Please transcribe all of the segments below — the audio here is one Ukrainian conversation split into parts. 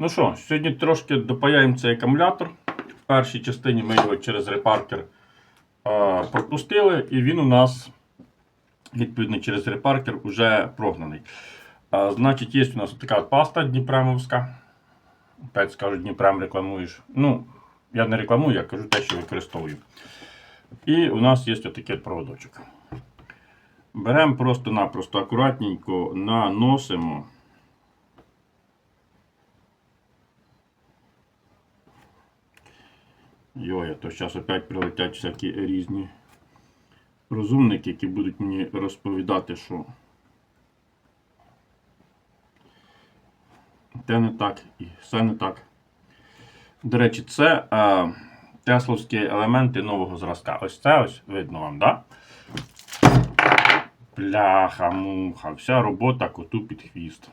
Ну що, сьогодні трошки допаяємо цей акумулятор. В першій частині ми його через репаркер е, пропустили, і він у нас, відповідно, через репаркер вже прогнаний. Е, значить, є у нас така паста Дніпремовська. Опять скажу, Дніпрем рекламуєш. Ну, я не рекламую, я кажу те, що використовую. І у нас є отакий проводочок. Беремо просто-напросто акуратненько наносимо. Йой, а то зараз опять прилетять всякі різні розумники, які будуть мені розповідати, що те не так і все не так. До речі, це е, тесловські елементи нового зразка. Ось це ось видно вам? Да? Бляха, муха, вся робота коту під хвіст.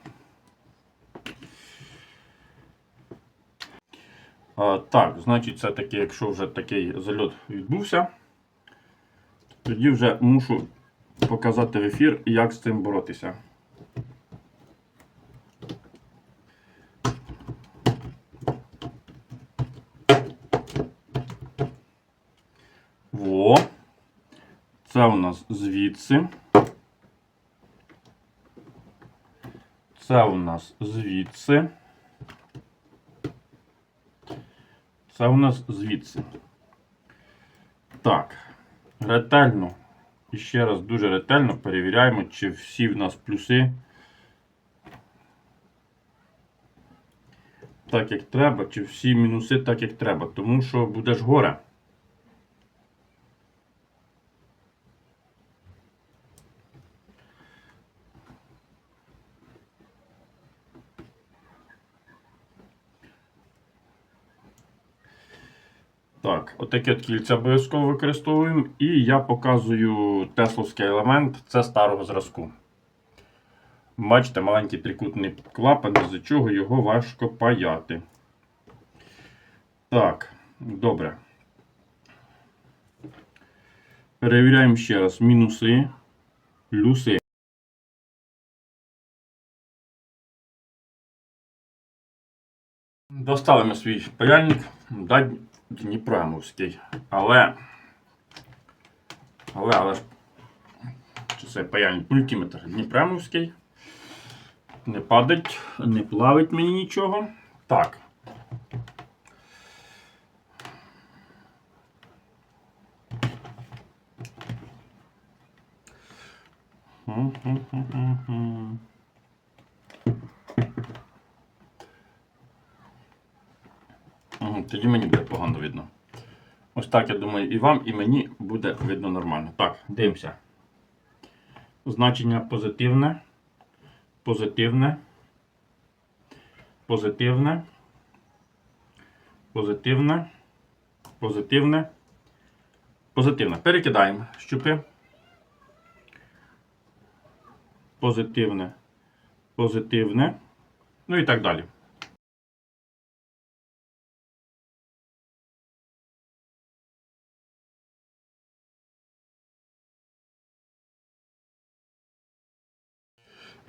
Так, значить, це таки, якщо вже такий зальот відбувся, тоді вже мушу показати в ефір, як з цим боротися. Во. Це у нас звідси. Це у нас звідси. Це у нас звідси. Так. Ретельно. І ще раз дуже ретельно перевіряємо, чи всі в нас плюси. Так, як треба, чи всі мінуси так, як треба. Тому що буде ж горе. Так, отаке от кільця обов'язково використовуємо. І я показую тесловський елемент, це старого зразку. Бачите, маленький трикутний клапан, з чого його важко паяти. Так, добре. Перевіряємо ще раз мінуси, плюси. Достали ми свій паяльник да, Дніпремовський. Але. Але, але ж. Чи це паяльник мультиметр Дніпремовський. Не падать, не плавить мені нічого. Так. Хм-хм-хм-хм-хм. Тоді мені буде погано видно. Ось так, я думаю, і вам, і мені буде видно нормально. Так, дивимося. Значення позитивне, позитивне, позитивне, позитивне, позитивне, позитивне. Перекидаємо щупи. Позитивне, позитивне. Ну і так далі.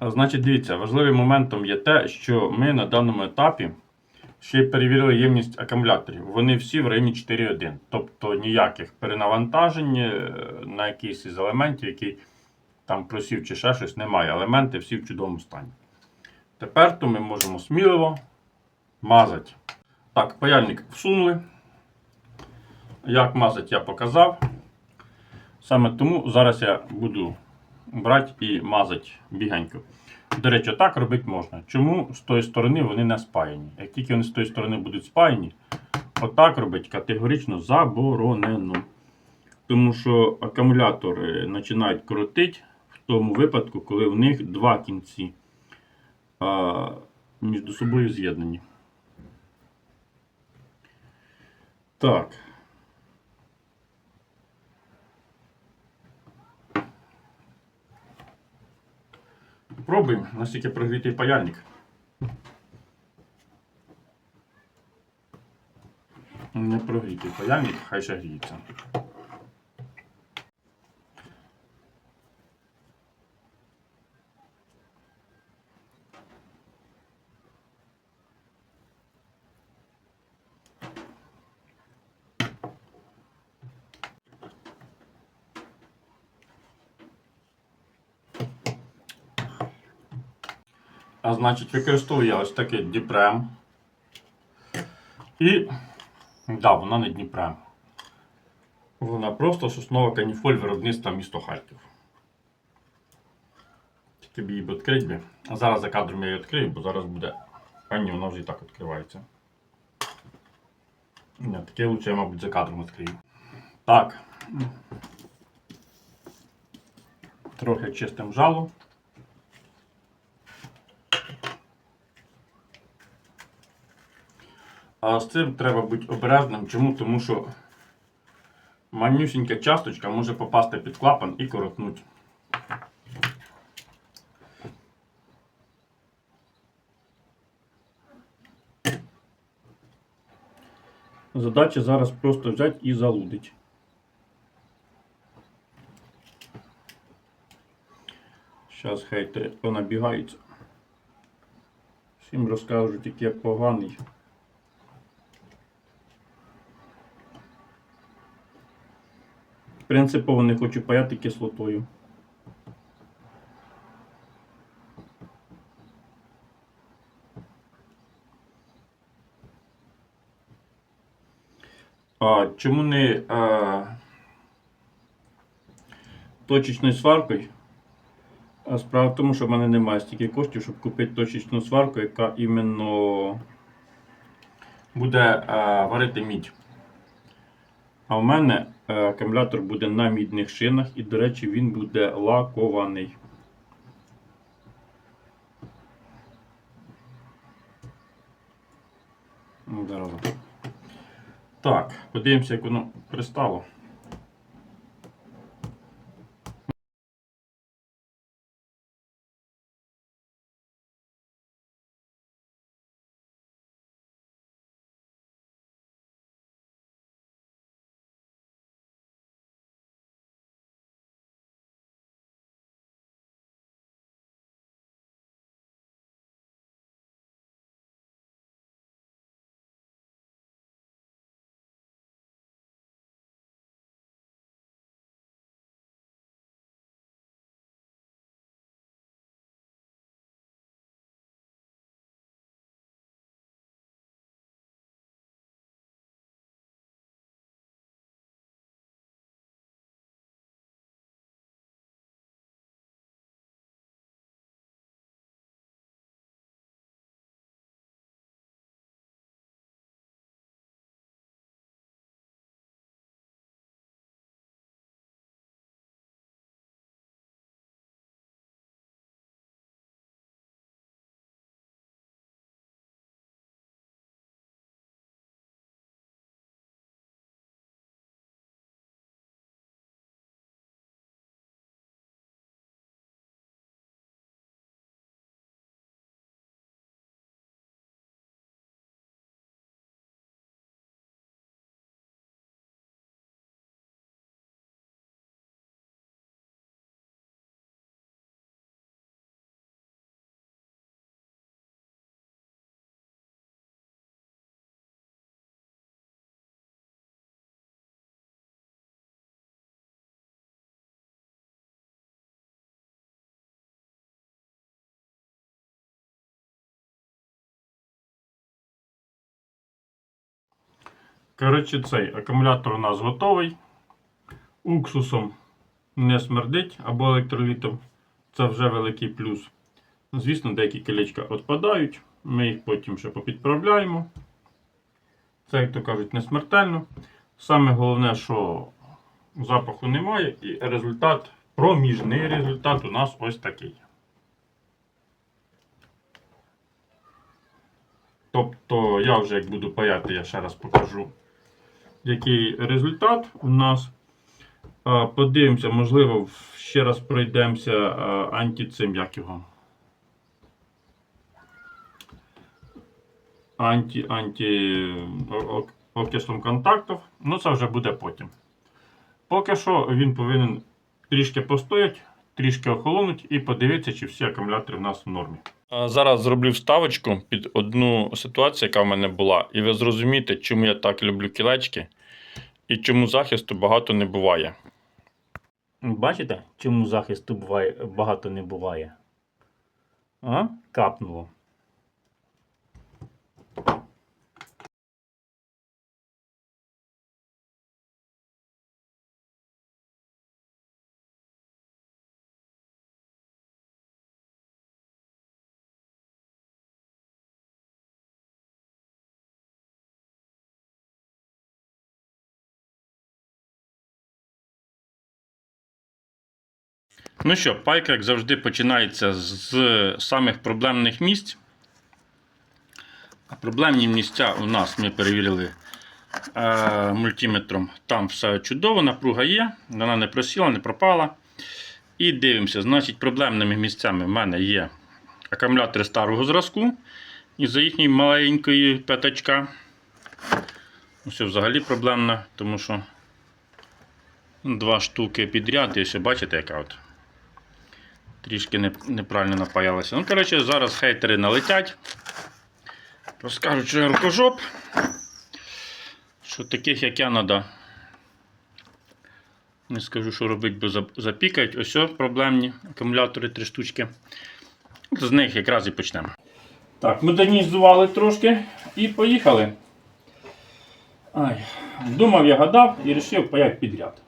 Значить, дивіться, важливим моментом є те, що ми на даному етапі ще перевірили ємність акумуляторів. Вони всі в районі 4.1. Тобто ніяких перенавантажень е, на якийсь із елементів, який там просів чи ще щось, немає. Елементи всі в чудовому стані. Тепер то ми можемо сміливо мазати. Так, паяльник всунули. Як мазати, я показав. Саме тому зараз я буду брати і мазати бігенько. До речі, так робити можна. Чому з тої сторони вони не спаяні? Як тільки вони з тої сторони будуть спаяні, отак робити категорично заборонено. Тому що акумулятори починають крутити в тому випадку, коли в них два кінці а, між собою з'єднані. Так. Пробуємо, наскільки прогрітий паяльник. Не прогрітий паяльник, хай ще гріється. А значить, використовую я ось такий Діпрем. І. Да, вона не Дніпрем. Вона просто соснова каніфоль виробництва місто Харків. Тільки б її відкрити би. А зараз за кадром я її відкрию, бо зараз буде. А ні, вона вже і так відкривається. Ні, таке лучше я, мабуть, за кадром відкрию. Так. Трохи чистим жало. А з цим треба бути обережним. Чому? Тому що манюсінька часточка може попасти під клапан і коротнуть. Задача зараз просто взяти і залудити. Зараз хейтери понабігаються. Всім розкажуть, який я поганий. Принципово не хочу паяти кислотою. А, чому не а, точечною сваркою? А справа в тому, що в мене немає стільки коштів, щоб купити точечну сварку, яка іменно буде а, варити мідь. А в мене е, акумулятор буде на мідних шинах і, до речі, він буде лакований. Ну. Так, подивимося, як воно пристало. Коротше, цей акумулятор у нас готовий. Уксусом не смердить або електролітом. Це вже великий плюс. Звісно, деякі колечка відпадають. Ми їх потім ще попідправляємо. Це, як то кажуть, не смертельно. Саме головне, що запаху немає, і результат, проміжний результат у нас ось такий. Тобто я вже як буду паяти, я ще раз покажу, який результат у нас. Подивимося, можливо, ще раз пройдемося антицим, як його. Анті, анті окислом контактів. Ну, це вже буде потім. Поки що він повинен трішки постояти, трішки охолонуть і подивитися, чи всі акумулятори в нас в нормі. Зараз зроблю вставочку під одну ситуацію, яка в мене була, і ви зрозумієте, чому я так люблю кілечки і чому захисту багато не буває. Бачите, чому захисту буває, багато не буває? А? Капнуло. Ну що, пайка, як завжди, починається з самих проблемних місць. Проблемні місця у нас ми перевірили е, мультиметром. Там все чудово, напруга є, вона не просіла, не пропала. І дивимося, значить, проблемними місцями в мене є акумулятори старого зразку із-за їхньої маленької п'ятачка. Ось взагалі проблемна, тому що два штуки підряд, і ось бачите, яка от трішки неправильно напаялася. Ну, коротше, зараз хейтери налетять. Розкажуть, що я рукожоп. Що таких, як я, треба. Не скажу, що робити, бо запікають. Ось проблемні акумулятори три штучки. З них якраз і почнемо. Так, модернізували трошки і поїхали. Ай, думав, я гадав і вирішив паяти підряд.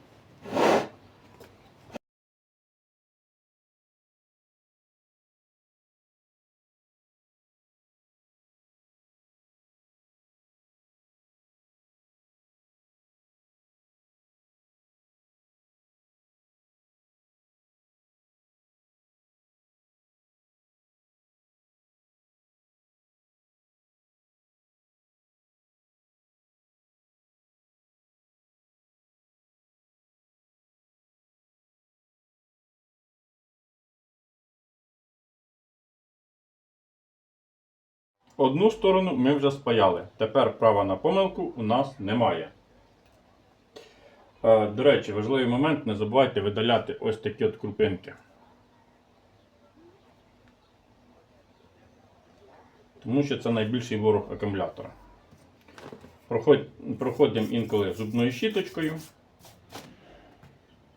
Одну сторону ми вже спаяли. Тепер права на помилку у нас немає. Е, До речі, важливий момент, не забувайте видаляти ось такі от крупинки. Тому що це найбільший ворог акумулятора. Проходимо інколи зубною щіточкою.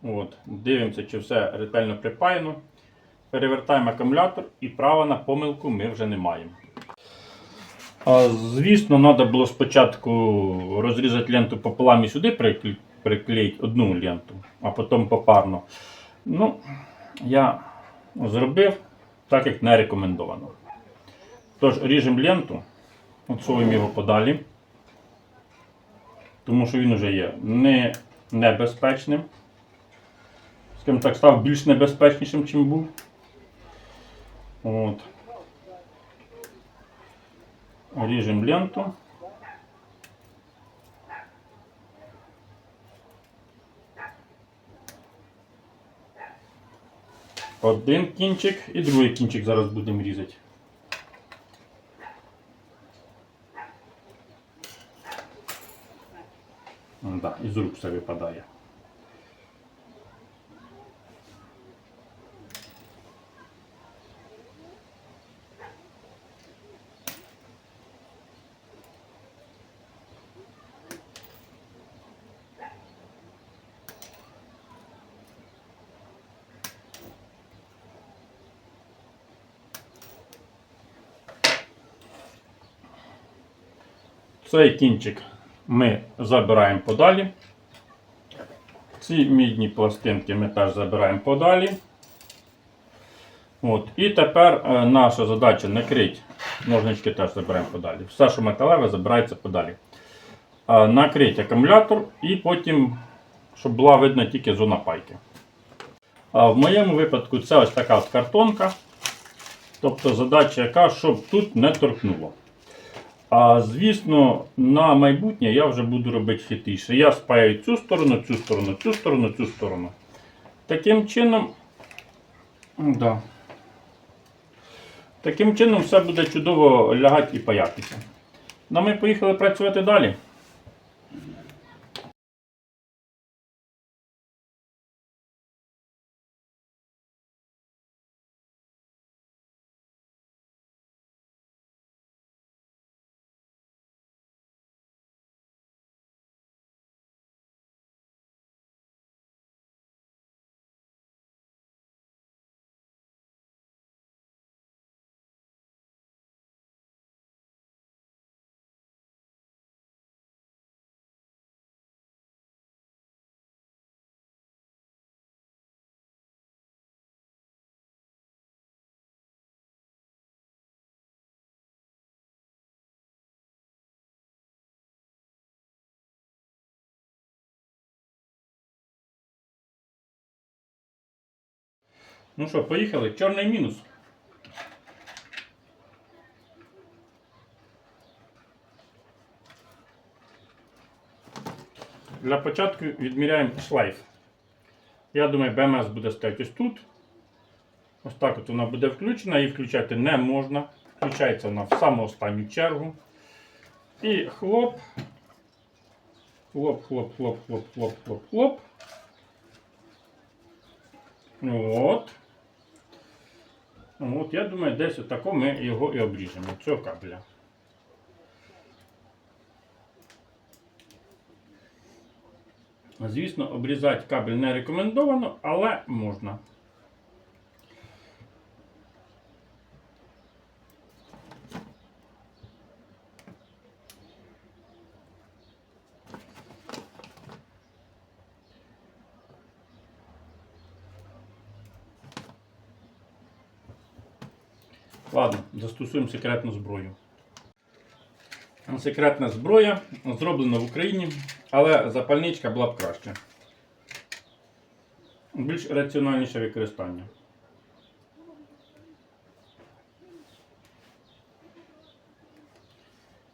От, дивимося, чи все ретельно припаяно. Перевертаємо акумулятор і права на помилку ми вже не маємо. Звісно, треба було спочатку розрізати ленту пополам і сюди приклеїти одну ленту, а потім попарно. Ну, я зробив так, як не рекомендовано. Тож, ріжемо ленту, отсовуємо його подалі, тому що він вже є не небезпечним. Скажімо так, став більш небезпечнішим, ніж був. От. Ріжемо ленту. Один кінчик і другий кінчик зараз будемо різати. Да, із рук все випадає. Цей кінчик ми забираємо подалі. Ці мідні пластинки ми теж забираємо подалі. От. І тепер е, наша задача накрити. Ножнички теж забираємо подалі. Все, що металеве, забирається подалі. Е, накрити акумулятор і потім, щоб була видна тільки зона пайки. А в моєму випадку це ось така от картонка. Тобто задача яка, щоб тут не торкнуло. А звісно, на майбутнє я вже буду робити хитріше. Я спаю цю сторону, цю сторону, цю сторону, цю сторону. Таким чином. Да. Таким чином все буде чудово лягати і паятися. Ну, ми поїхали працювати далі. Ну що, поїхали. Чорний мінус. Для початку відміряємо шлейф. Я думаю, БМС буде стояти ось тут. Ось так от вона буде включена, її включати не можна. Включається вона в саму останню чергу. І хлоп. Хлоп, хлоп, хлоп, хлоп, хлоп, хлоп, хлоп. От. От, я думаю, десь отако ми його і обріжемо. Цього кабеля. Звісно, обрізати кабель не рекомендовано, але можна. Застосуємо секретну зброю. Секретна зброя зроблена в Україні, але запальничка була б краще. Більш раціональніше використання.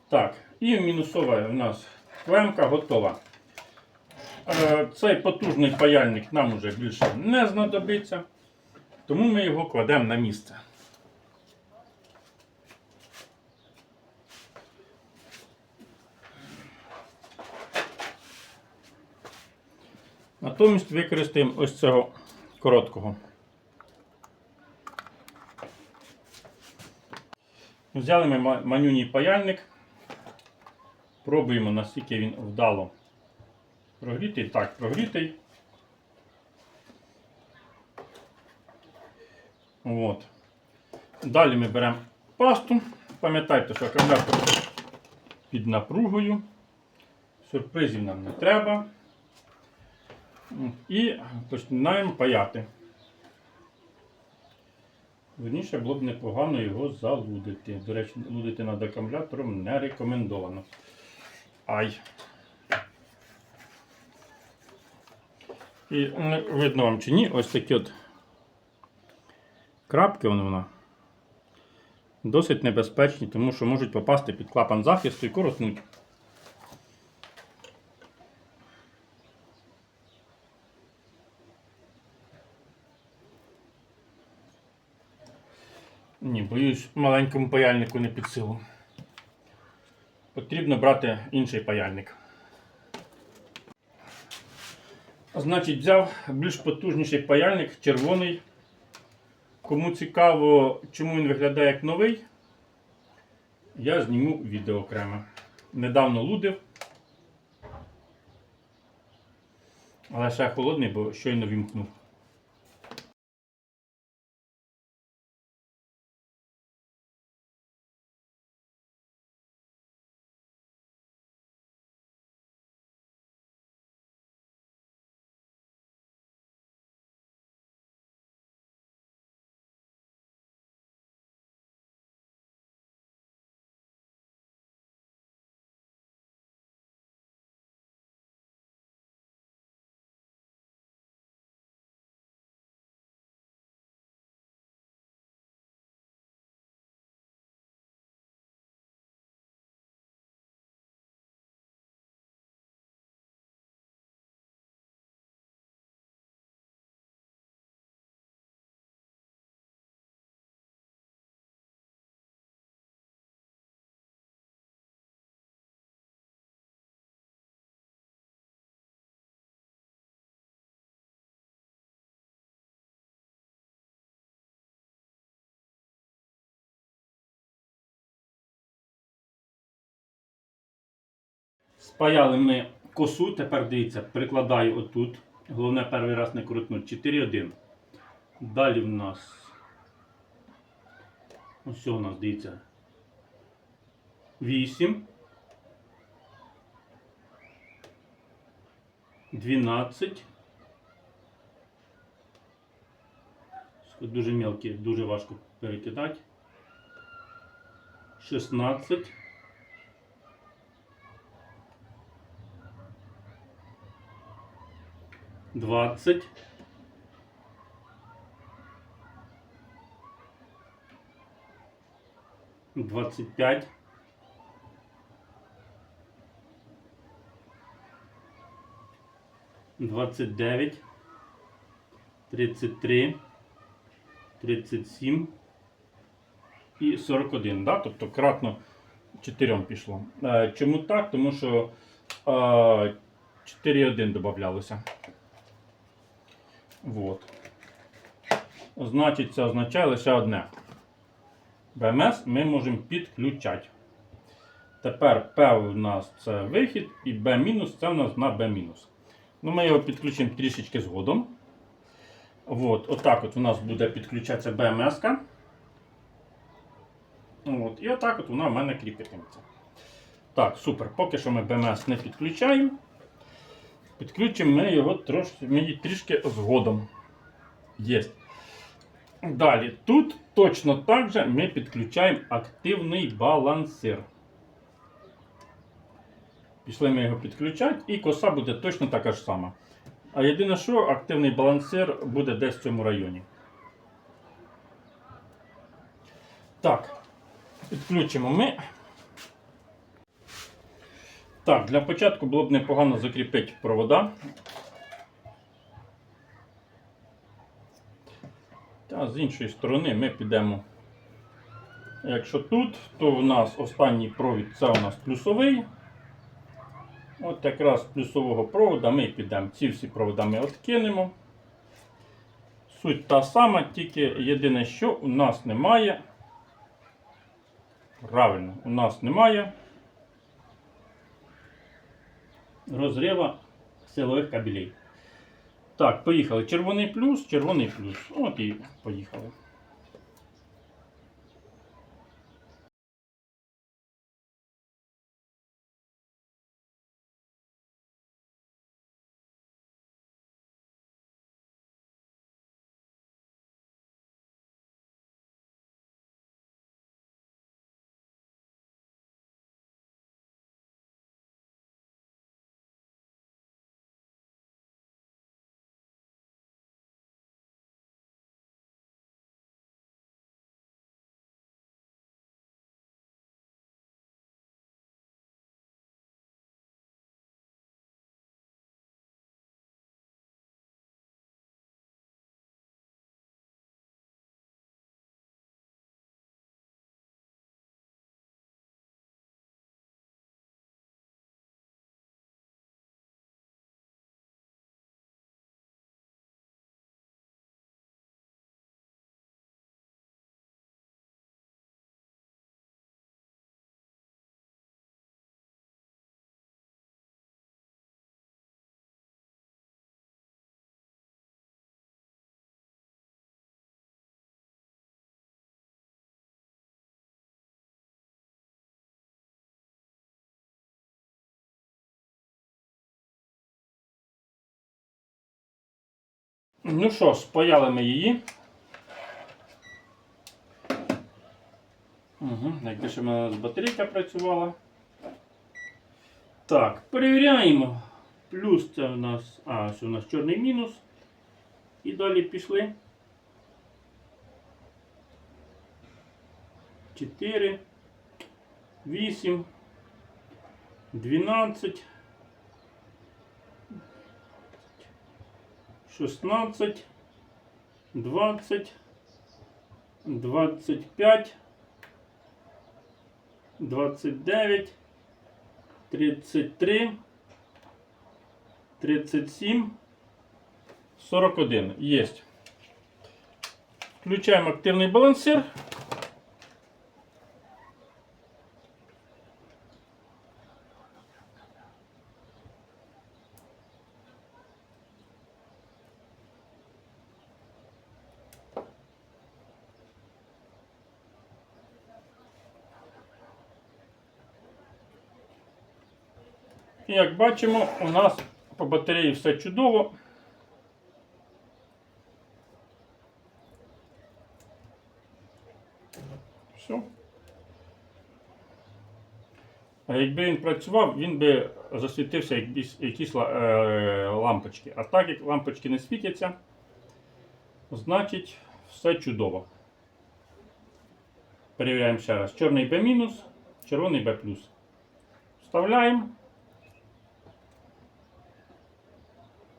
Так, і мінусова в нас клемка готова. Е, Цей потужний паяльник нам уже більше не знадобиться, тому ми його кладемо на місце. Натомість використаємо ось цього короткого. Взяли ми манюній паяльник. Пробуємо, наскільки він вдало прогрітий. Так, прогрітий. От. Далі ми беремо пасту. Пам'ятайте, що акумулятор під напругою. Сюрпризів нам не треба. І починаємо паяти. Верніше було б непогано його залудити. До речі, лудити над акумулятором не рекомендовано. Ай. І видно вам чи ні, ось такі от крапки вона досить небезпечні, тому що можуть попасти під клапан захисту і коротнуть. Боюсь, маленькому паяльнику не під силу. Потрібно брати інший паяльник. Значить, взяв більш потужніший паяльник, червоний. Кому цікаво, чому він виглядає як новий, я зніму відео окремо. Недавно лудив. Але ще холодний, бо щойно вімкнув. Спаяли ми косу, тепер дивіться, прикладаю отут. Головне перший раз не крутнути. 4-1. Далі в нас. Ось у нас дивіться. 8. 12. Дуже мелкі, дуже важко перекидати. 16. 20. 25. 29, 33, 37 і 41. Да? Тобто кратно 4 пішло. Е, чому так? Тому що е, 4,1 додавалося. Вот. Значить, це означає лише одне. БМС ми можемо підключати. Тепер P у нас це вихід і B- це у нас на B-. Ну, Ми його підключимо трішечки згодом. От, отак от у нас буде підключатися БМС. От, і отак от вона в мене кріпитиметься. Так, супер. Поки що ми БМС не підключаємо. Підключимо ми його трошки, ми трішки згодом. Є. Далі, тут точно так же ми підключаємо активний балансир. Пішли ми його підключати, і коса буде точно така ж сама. А єдине, що активний балансир буде десь в цьому районі. Так, підключимо ми. Так, для початку було б непогано закріпити провода. Та з іншої сторони ми підемо. Якщо тут, то у нас останній провід це у нас плюсовий. От якраз плюсового провода ми підемо. Ці всі провода ми відкинемо. Суть та сама, тільки єдине, що у нас немає. Правильно, у нас немає розрива силових кабелей. Так, поїхали. Червоний плюс, червоний плюс. От і поїхали. Ну що ж, спаяли ми її. Угу, Якби ще в мене батарейка працювала. Так, перевіряємо. Плюс це у нас. А, це у нас чорний мінус. І далі пішли. 4, 8, 12. 16, 20, 25, 29, 33, 37, 41. Есть. Включаем активный балансир. І як бачимо, у нас по батареї все чудово. Все. А якби він працював, він би засвітився якісь, е, лампочки. А так як лампочки не світяться, значить все чудово. Перевіряємо ще раз. Чорний мінус, червоний плюс. Вставляємо.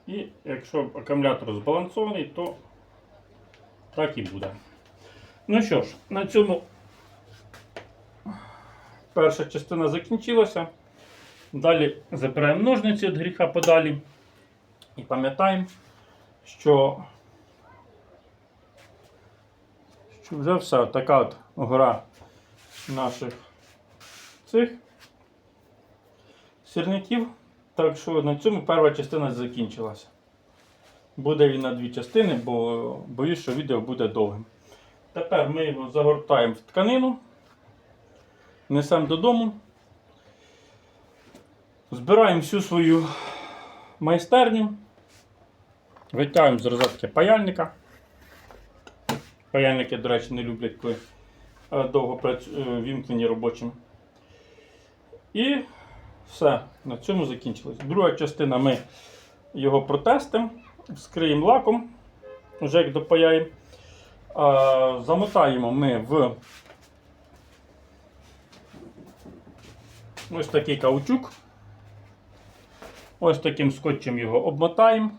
І якщо акумулятор збалансований, то так і буде. Ну що ж, на цьому перша частина закінчилася. Далі забираємо ножниці від гріха подалі. І пам'ятаємо, що, що вже все така от гора наших цих сірників. Так що на цьому перша частина закінчилася. Буде він на дві частини, бо боюсь, що відео буде довгим. Тепер ми його загортаємо в тканину, несемо додому, збираємо всю свою майстерню, витягуємо з розетки паяльника. Паяльники, до речі, не люблять, коли е, довго працю- е, вімкнені робочим. І все, на цьому закінчилось. Друга частина ми його протестимо, скриємо лаком, вже як допаяємо. Замотаємо ми в ось такий каучук. Ось таким скотчем його обмотаємо.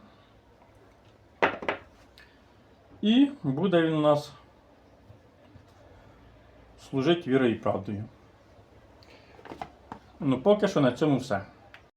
І буде він у нас служити вірою і правдою. Ну, поки що на цьому все.